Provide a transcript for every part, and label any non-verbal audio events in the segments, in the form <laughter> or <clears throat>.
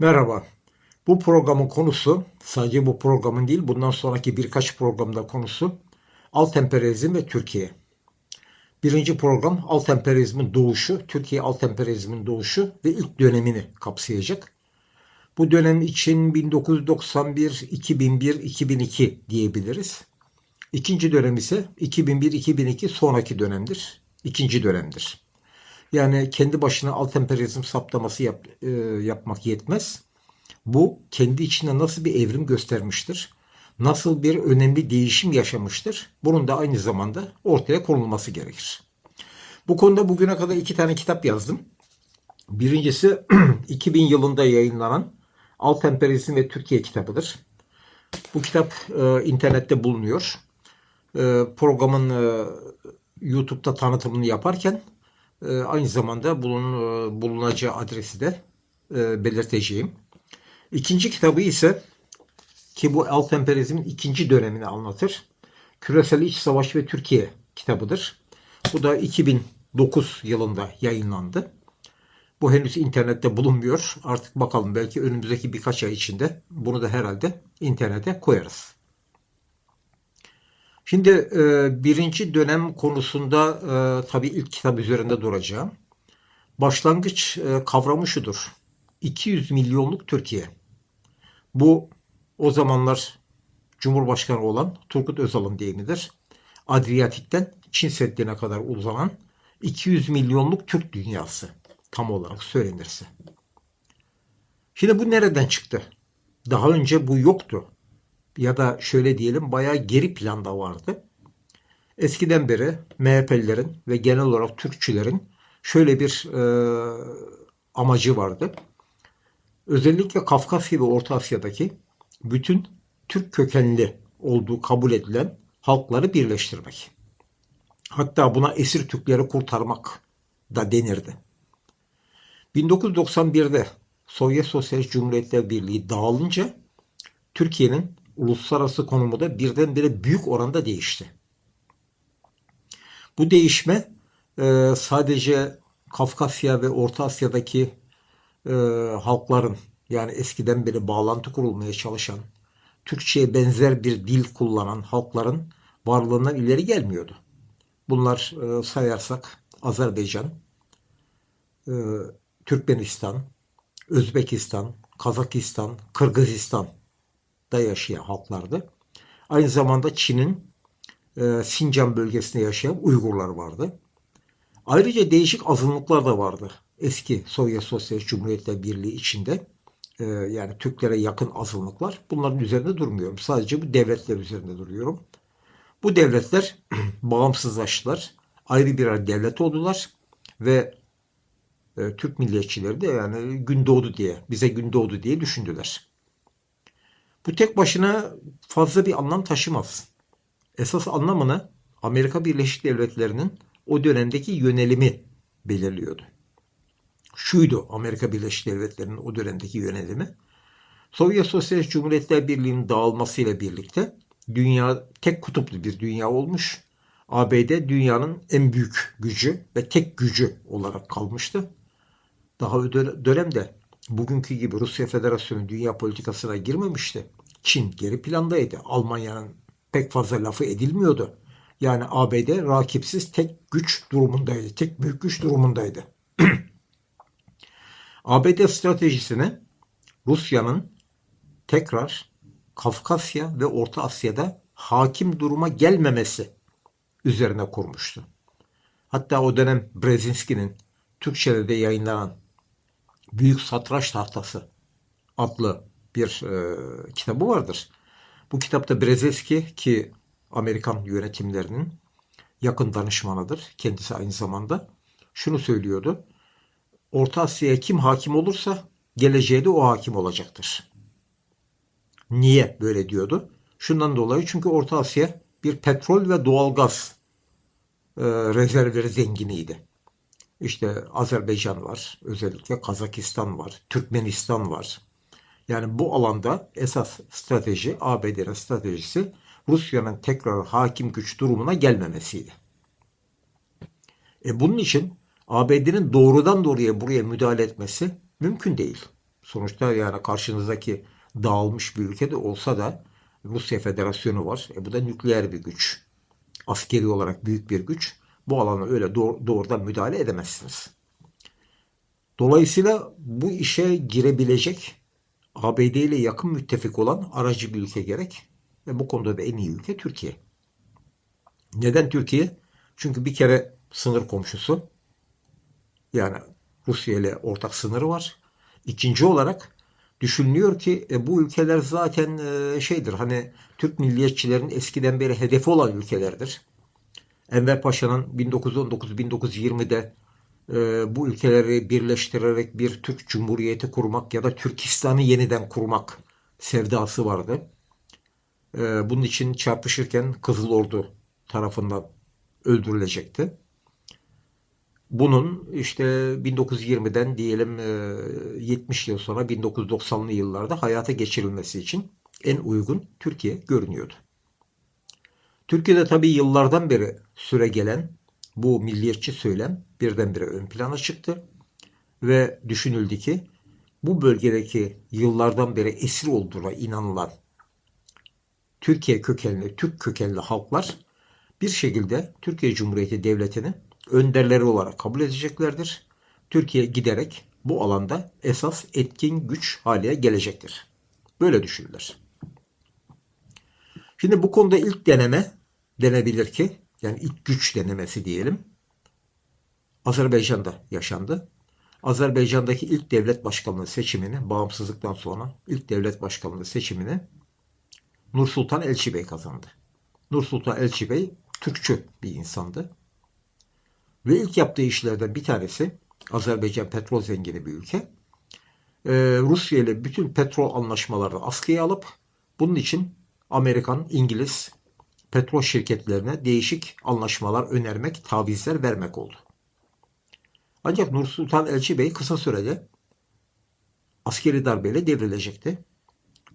Merhaba. Bu programın konusu sadece bu programın değil bundan sonraki birkaç programda konusu alt emperyalizm ve Türkiye. Birinci program alt emperyalizmin doğuşu, Türkiye alt emperyalizmin doğuşu ve ilk dönemini kapsayacak. Bu dönem için 1991, 2001, 2002 diyebiliriz. İkinci dönem ise 2001-2002 sonraki dönemdir. İkinci dönemdir. Yani kendi başına alt emperyalizm saptaması yap, e, yapmak yetmez. Bu kendi içinde nasıl bir evrim göstermiştir? Nasıl bir önemli değişim yaşamıştır? Bunun da aynı zamanda ortaya konulması gerekir. Bu konuda bugüne kadar iki tane kitap yazdım. Birincisi <clears throat> 2000 yılında yayınlanan Alt Emperyalizm ve Türkiye kitabıdır. Bu kitap e, internette bulunuyor. E, programın e, YouTube'da tanıtımını yaparken e, aynı zamanda bulun, e, bulunacağı adresi de e, belirteceğim. İkinci kitabı ise ki bu alt emperyalizmin ikinci dönemini anlatır. Küresel İç Savaş ve Türkiye kitabıdır. Bu da 2009 yılında yayınlandı. Bu henüz internette bulunmuyor. Artık bakalım belki önümüzdeki birkaç ay içinde bunu da herhalde internete koyarız. Şimdi e, birinci dönem konusunda e, tabii ilk kitap üzerinde duracağım. Başlangıç e, kavramı şudur. 200 milyonluk Türkiye. Bu o zamanlar Cumhurbaşkanı olan Turgut Özal'ın deyimidir. Adriyatik'ten Çin Seddi'ne kadar uzanan 200 milyonluk Türk dünyası tam olarak söylenirse. Şimdi bu nereden çıktı? Daha önce bu yoktu. Ya da şöyle diyelim bayağı geri planda vardı. Eskiden beri MHP'lilerin ve genel olarak Türkçülerin şöyle bir e, amacı vardı. Özellikle Kafkasya ve Orta Asya'daki bütün Türk kökenli olduğu kabul edilen halkları birleştirmek. Hatta buna esir Türkleri kurtarmak da denirdi. 1991'de Sovyet Sosyalist Cumhuriyetler Birliği dağılınca Türkiye'nin uluslararası konumu da birdenbire büyük oranda değişti. Bu değişme e, sadece Kafkasya ve Orta Asya'daki e, halkların yani eskiden beri bağlantı kurulmaya çalışan, Türkçe'ye benzer bir dil kullanan halkların varlığından ileri gelmiyordu. Bunlar e, sayarsak Azerbaycan, Türkmenistan, Özbekistan, Kazakistan, Kırgızistan'da yaşayan halklardı. Aynı zamanda Çin'in e, Sincan bölgesinde yaşayan Uygurlar vardı. Ayrıca değişik azınlıklar da vardı. Eski Sovyet Sosyalist Cumhuriyetler Birliği içinde e, yani Türklere yakın azınlıklar. Bunların üzerinde durmuyorum. Sadece bu devletler üzerinde duruyorum. Bu devletler <clears throat> bağımsızlaştılar. Ayrı birer devlet oldular ve e, Türk milliyetçileri de yani gün doğdu diye, bize gün doğdu diye düşündüler. Bu tek başına fazla bir anlam taşımaz. Esas anlamını Amerika Birleşik Devletleri'nin o dönemdeki yönelimi belirliyordu. Şuydu Amerika Birleşik Devletleri'nin o dönemdeki yönelimi. Sovyet Sosyalist Cumhuriyetler Birliği'nin dağılmasıyla birlikte dünya tek kutuplu bir dünya olmuş. ABD dünyanın en büyük gücü ve tek gücü olarak kalmıştı. Daha dönemde bugünkü gibi Rusya Federasyonu dünya politikasına girmemişti. Çin geri plandaydı. Almanya'nın pek fazla lafı edilmiyordu. Yani ABD rakipsiz tek güç durumundaydı. Tek büyük güç durumundaydı. <clears throat> ABD stratejisini Rusya'nın tekrar Kafkasya ve Orta Asya'da hakim duruma gelmemesi üzerine kurmuştu. Hatta o dönem Brzezinski'nin Türkçe'de de yayınlanan Büyük Satraş Tahtası adlı bir e, kitabı vardır. Bu kitapta Brzezinski ki Amerikan yönetimlerinin yakın danışmanıdır. Kendisi aynı zamanda şunu söylüyordu. Orta Asya'ya kim hakim olursa geleceğe de o hakim olacaktır. Niye böyle diyordu? Şundan dolayı çünkü Orta Asya bir petrol ve doğalgaz e, rezervleri zenginiydi. İşte Azerbaycan var, özellikle Kazakistan var, Türkmenistan var. Yani bu alanda esas strateji, ABD'nin stratejisi Rusya'nın tekrar hakim güç durumuna gelmemesiydi. E bunun için ABD'nin doğrudan doğruya buraya müdahale etmesi mümkün değil. Sonuçta yani karşınızdaki dağılmış bir ülke de olsa da Rusya Federasyonu var. E bu da nükleer bir güç. Askeri olarak büyük bir güç. Bu alana öyle doğ- doğrudan müdahale edemezsiniz. Dolayısıyla bu işe girebilecek ABD ile yakın müttefik olan aracı bir ülke gerek. Ve bu konuda da en iyi ülke Türkiye. Neden Türkiye? Çünkü bir kere sınır komşusu. Yani Rusya ile ortak sınırı var. İkinci olarak düşünülüyor ki e, bu ülkeler zaten e, şeydir hani Türk milliyetçilerin eskiden beri hedefi olan ülkelerdir. Enver Paşa'nın 1919-1920'de e, bu ülkeleri birleştirerek bir Türk Cumhuriyeti kurmak ya da Türkistan'ı yeniden kurmak sevdası vardı. E, bunun için çarpışırken Kızıl Ordu tarafından öldürülecekti. Bunun işte 1920'den diyelim e, 70 yıl sonra 1990'lı yıllarda hayata geçirilmesi için en uygun Türkiye görünüyordu. Türkiye'de tabii yıllardan beri süre gelen bu milliyetçi söylem birdenbire ön plana çıktı ve düşünüldü ki bu bölgedeki yıllardan beri esir olduğuna inanılan Türkiye kökenli, Türk kökenli halklar bir şekilde Türkiye Cumhuriyeti Devleti'ni önderleri olarak kabul edeceklerdir. Türkiye giderek bu alanda esas etkin güç haline gelecektir. Böyle düşünürler. Şimdi bu konuda ilk deneme denebilir ki, yani ilk güç denemesi diyelim, Azerbaycan'da yaşandı. Azerbaycan'daki ilk devlet başkanlığı seçimini, bağımsızlıktan sonra ilk devlet başkanlığı seçimini Nursultan Elçi Bey kazandı. Nursultan Elçi Bey Türkçü bir insandı. Ve ilk yaptığı işlerden bir tanesi Azerbaycan petrol zengini bir ülke. Ee, Rusya ile bütün petrol anlaşmalarını askıya alıp bunun için Amerikan, İngiliz petrol şirketlerine değişik anlaşmalar önermek, tavizler vermek oldu. Ancak Nursultan Elçi Bey kısa sürede askeri darbeyle devrilecekti.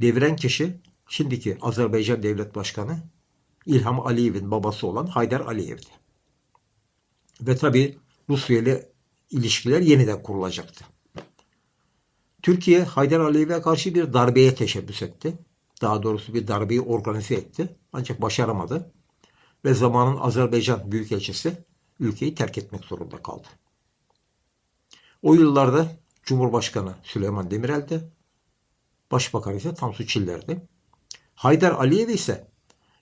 Deviren kişi şimdiki Azerbaycan Devlet Başkanı İlham Aliyev'in babası olan Haydar Aliyev'di. Ve tabi Rusya ile ilişkiler yeniden kurulacaktı. Türkiye Haydar Aliyev'e karşı bir darbeye teşebbüs etti. Daha doğrusu bir darbeyi organize etti. Ancak başaramadı. Ve zamanın Azerbaycan Büyükelçisi ülkeyi terk etmek zorunda kaldı. O yıllarda Cumhurbaşkanı Süleyman Demirel'di. Başbakan ise Tansu Çiller'di. Haydar Aliyev ise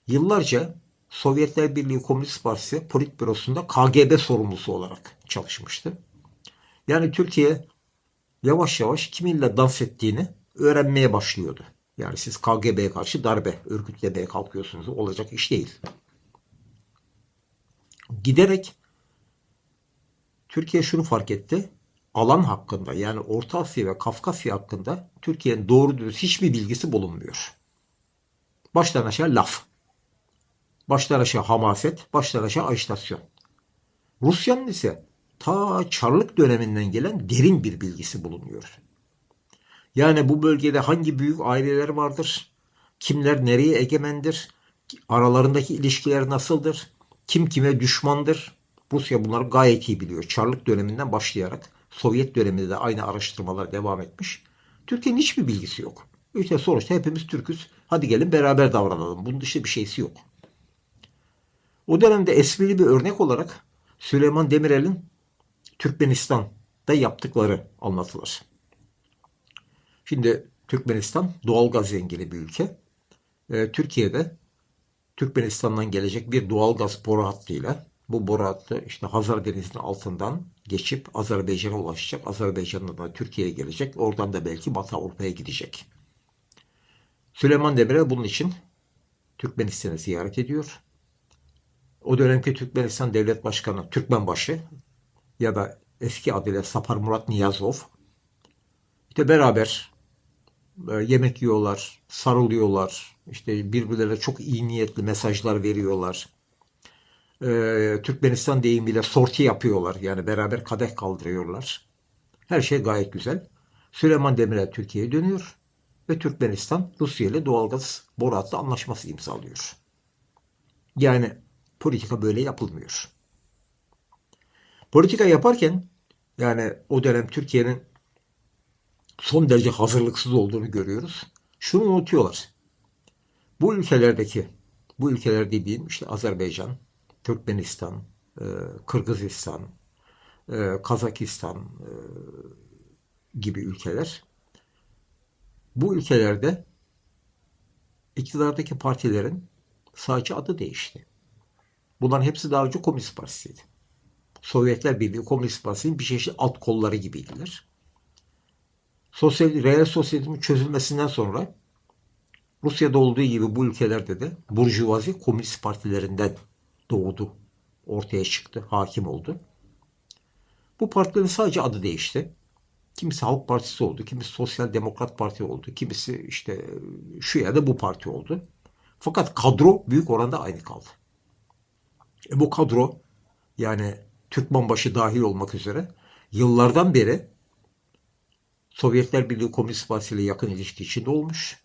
yıllarca Sovyetler Birliği Komünist Partisi Politbürosu'nda KGB sorumlusu olarak çalışmıştı. Yani Türkiye yavaş yavaş kiminle dans ettiğini öğrenmeye başlıyordu. Yani siz KGB'ye karşı darbe örgütlemeye kalkıyorsunuz. Olacak iş değil. Giderek Türkiye şunu fark etti. Alan hakkında yani Orta Asya ve Kafkasya hakkında Türkiye'nin doğru dürüst hiçbir bilgisi bulunmuyor. Baştan aşağı laf. Baştan aşağı hamaset, baştan aşağı ajitasyon. Rusya'nın ise ta Çarlık döneminden gelen derin bir bilgisi bulunuyor. Yani bu bölgede hangi büyük aileler vardır? Kimler nereye egemendir? Aralarındaki ilişkiler nasıldır? Kim kime düşmandır? Rusya bunları gayet iyi biliyor. Çarlık döneminden başlayarak Sovyet döneminde de aynı araştırmalar devam etmiş. Türkiye'nin hiçbir bilgisi yok. İşte sonuçta hepimiz Türk'üz. Hadi gelin beraber davranalım. Bunun dışında bir şeysi yok. O dönemde esprili bir örnek olarak Süleyman Demirel'in Türkmenistan'da yaptıkları anlatılır. Şimdi Türkmenistan doğal gaz zengini bir ülke. Ee, Türkiye'de Türkmenistan'dan gelecek bir doğal gaz boru hattıyla bu boru hattı işte Hazar Denizi'nin altından geçip Azerbaycan'a ulaşacak. Azerbaycan'dan da Türkiye'ye gelecek. Oradan da belki Batı Avrupa'ya gidecek. Süleyman Demirel bunun için Türkmenistan'ı ziyaret ediyor. O dönemki Türkmenistan Devlet Başkanı Türkmenbaşı ya da eski adıyla Sapar Murat Niyazov işte beraber e, yemek yiyorlar, sarılıyorlar, işte birbirlerine çok iyi niyetli mesajlar veriyorlar. Ee, Türkmenistan deyimiyle sorti yapıyorlar. Yani beraber kadeh kaldırıyorlar. Her şey gayet güzel. Süleyman Demirel Türkiye'ye dönüyor ve Türkmenistan Rusya ile doğalgaz boru hattı anlaşması imzalıyor. Yani politika böyle yapılmıyor. Politika yaparken yani o dönem Türkiye'nin son derece hazırlıksız olduğunu görüyoruz. Şunu unutuyorlar. Bu ülkelerdeki, bu ülkeler dediğim işte Azerbaycan, Türkmenistan, e, Kırgızistan, e, Kazakistan e, gibi ülkeler. Bu ülkelerde iktidardaki partilerin sadece adı değişti. Bunların hepsi daha önce Komünist Partisi'ydi. Sovyetler Birliği Komünist Partisi'nin bir çeşit alt kolları gibiydiler. Sosyal, reel sosyalizmin çözülmesinden sonra Rusya'da olduğu gibi bu ülkelerde de burjuvazi komünist partilerinden doğdu. Ortaya çıktı, hakim oldu. Bu partilerin sadece adı değişti. Kimisi Halk Partisi oldu, kimisi Sosyal Demokrat Parti oldu, kimisi işte şu ya da bu parti oldu. Fakat kadro büyük oranda aynı kaldı. E bu kadro yani Türkmenbaşı dahil olmak üzere yıllardan beri Sovyetler Birliği Komünist Partisi ile yakın ilişki içinde olmuş.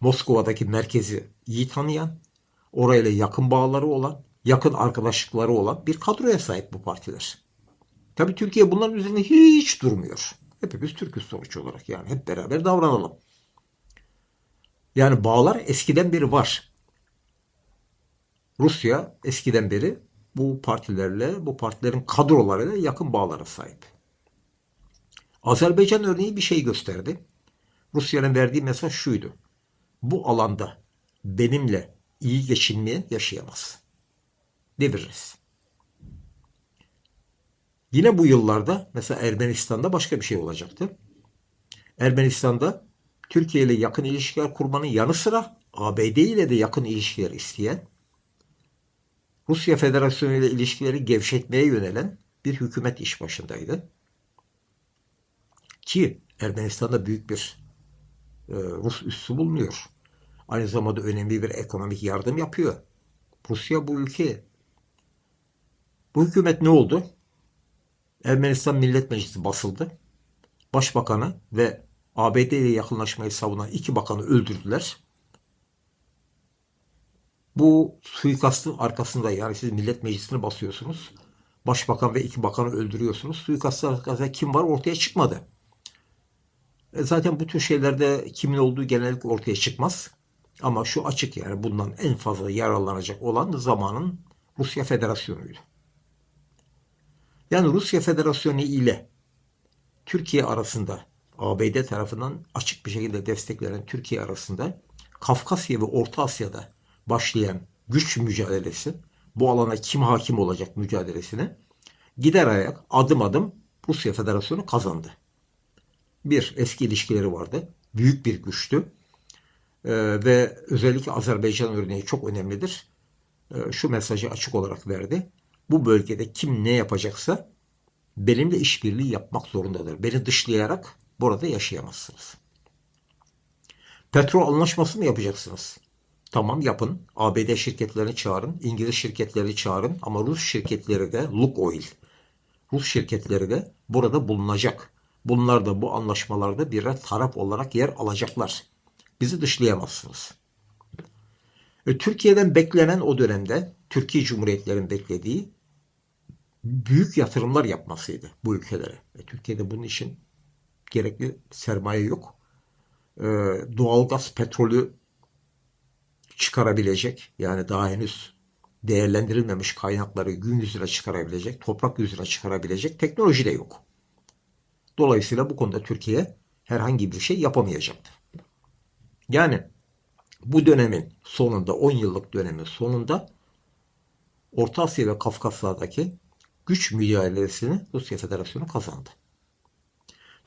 Moskova'daki merkezi iyi tanıyan, orayla yakın bağları olan, yakın arkadaşlıkları olan bir kadroya sahip bu partiler. Tabi Türkiye bunların üzerine hiç durmuyor. Hepimiz Türk'üz sonuç olarak yani hep beraber davranalım. Yani bağlar eskiden beri var. Rusya eskiden beri bu partilerle, bu partilerin kadrolarıyla yakın bağlara sahip. Azerbaycan örneği bir şey gösterdi. Rusya'nın verdiği mesaj şuydu. Bu alanda benimle iyi geçinmeyen yaşayamaz. Deviririz. Yine bu yıllarda mesela Ermenistan'da başka bir şey olacaktı. Ermenistan'da Türkiye ile yakın ilişkiler kurmanın yanı sıra ABD ile de yakın ilişkiler isteyen Rusya Federasyonu ile ilişkileri gevşetmeye yönelen bir hükümet iş başındaydı. Ki Ermenistan'da büyük bir e, Rus üssü bulunuyor. Aynı zamanda önemli bir ekonomik yardım yapıyor. Rusya bu ülke. Bu hükümet ne oldu? Ermenistan Millet Meclisi basıldı. Başbakanı ve ABD ile yakınlaşmayı savunan iki bakanı öldürdüler. Bu suikastın arkasında yani siz Millet Meclisi'ni basıyorsunuz. Başbakan ve iki bakanı öldürüyorsunuz. Suikastın arkasında kim var ortaya çıkmadı. E zaten bu tür şeylerde kimin olduğu genellikle ortaya çıkmaz. Ama şu açık yani bundan en fazla yararlanacak olan zamanın Rusya Federasyonu'ydu. Yani Rusya Federasyonu ile Türkiye arasında ABD tarafından açık bir şekilde desteklenen Türkiye arasında Kafkasya ve Orta Asya'da başlayan güç mücadelesi, bu alana kim hakim olacak mücadelesini gider ayak adım adım Rusya Federasyonu kazandı. Bir, eski ilişkileri vardı. Büyük bir güçtü. Ee, ve özellikle Azerbaycan örneği çok önemlidir. Ee, şu mesajı açık olarak verdi. Bu bölgede kim ne yapacaksa benimle işbirliği yapmak zorundadır. Beni dışlayarak burada yaşayamazsınız. Petrol anlaşması mı yapacaksınız? Tamam yapın. ABD şirketlerini çağırın. İngiliz şirketleri çağırın. Ama Rus şirketleri de Lukoil. Rus şirketleri de burada bulunacak. Bunlar da bu anlaşmalarda birer taraf olarak yer alacaklar. Bizi dışlayamazsınız. E, Türkiye'den beklenen o dönemde Türkiye Cumhuriyetlerin beklediği büyük yatırımlar yapmasıydı bu ülkelere. E, Türkiye'de bunun için gerekli sermaye yok. E, doğalgaz, petrolü çıkarabilecek yani daha henüz değerlendirilmemiş kaynakları gün yüzüne çıkarabilecek, toprak yüzüne çıkarabilecek teknoloji de yok. Dolayısıyla bu konuda Türkiye herhangi bir şey yapamayacaktı. Yani bu dönemin sonunda 10 yıllık dönemin sonunda Orta Asya ve Kafkaslar'daki güç mücadelesini Rusya Federasyonu kazandı.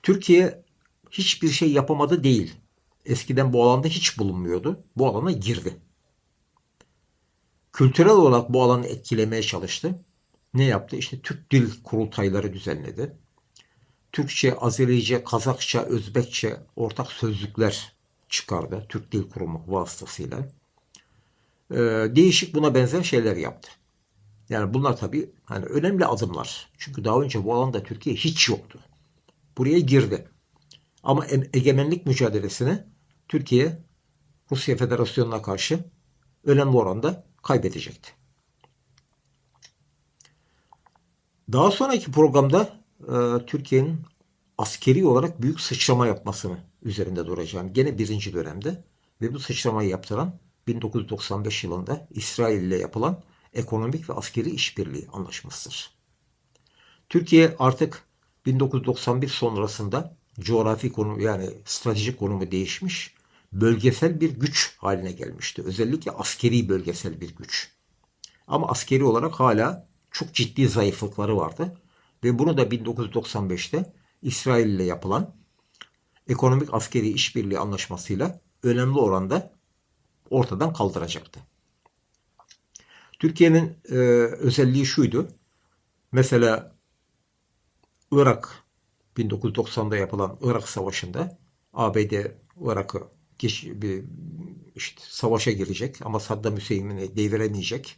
Türkiye hiçbir şey yapamadı değil. Eskiden bu alanda hiç bulunmuyordu. Bu alana girdi. Kültürel olarak bu alanı etkilemeye çalıştı. Ne yaptı? İşte Türk dil kurultayları düzenledi. Türkçe, Azerice, Kazakça, Özbekçe ortak sözlükler çıkardı. Türk Dil Kurumu vasıtasıyla. Ee, değişik buna benzer şeyler yaptı. Yani bunlar tabii hani önemli adımlar. Çünkü daha önce bu alanda Türkiye hiç yoktu. Buraya girdi. Ama egemenlik mücadelesini Türkiye Rusya Federasyonu'na karşı önemli oranda kaybedecekti. Daha sonraki programda Türkiye'nin askeri olarak büyük sıçrama yapmasını üzerinde duracağım. Gene birinci dönemde ve bu sıçramayı yaptıran 1995 yılında İsrail ile yapılan ekonomik ve askeri işbirliği anlaşmasıdır. Türkiye artık 1991 sonrasında coğrafi konu yani stratejik konumu değişmiş, bölgesel bir güç haline gelmişti. Özellikle askeri bölgesel bir güç. Ama askeri olarak hala çok ciddi zayıflıkları vardı. Ve bunu da 1995'te İsrail ile yapılan ekonomik askeri işbirliği anlaşmasıyla önemli oranda ortadan kaldıracaktı. Türkiye'nin e, özelliği şuydu. Mesela Irak 1990'da yapılan Irak Savaşı'nda ABD Irak'ı işte savaşa girecek ama Saddam Hüseyin'i deviremeyecek.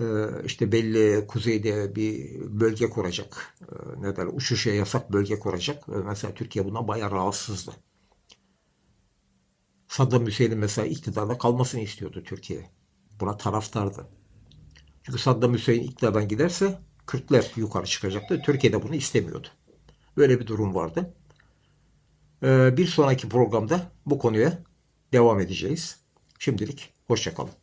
Ee, işte belli kuzeyde bir bölge kuracak. Ee, ne derler, uçuşa yasak bölge kuracak. Ee, mesela Türkiye bundan bayağı rahatsızdı. Saddam Hüseyin'in mesela iktidarda kalmasını istiyordu Türkiye. Buna taraftardı. Çünkü Saddam Hüseyin iktidardan giderse Kürtler yukarı çıkacaktı. Türkiye de bunu istemiyordu. Böyle bir durum vardı. Bir sonraki programda bu konuya devam edeceğiz. Şimdilik hoşçakalın.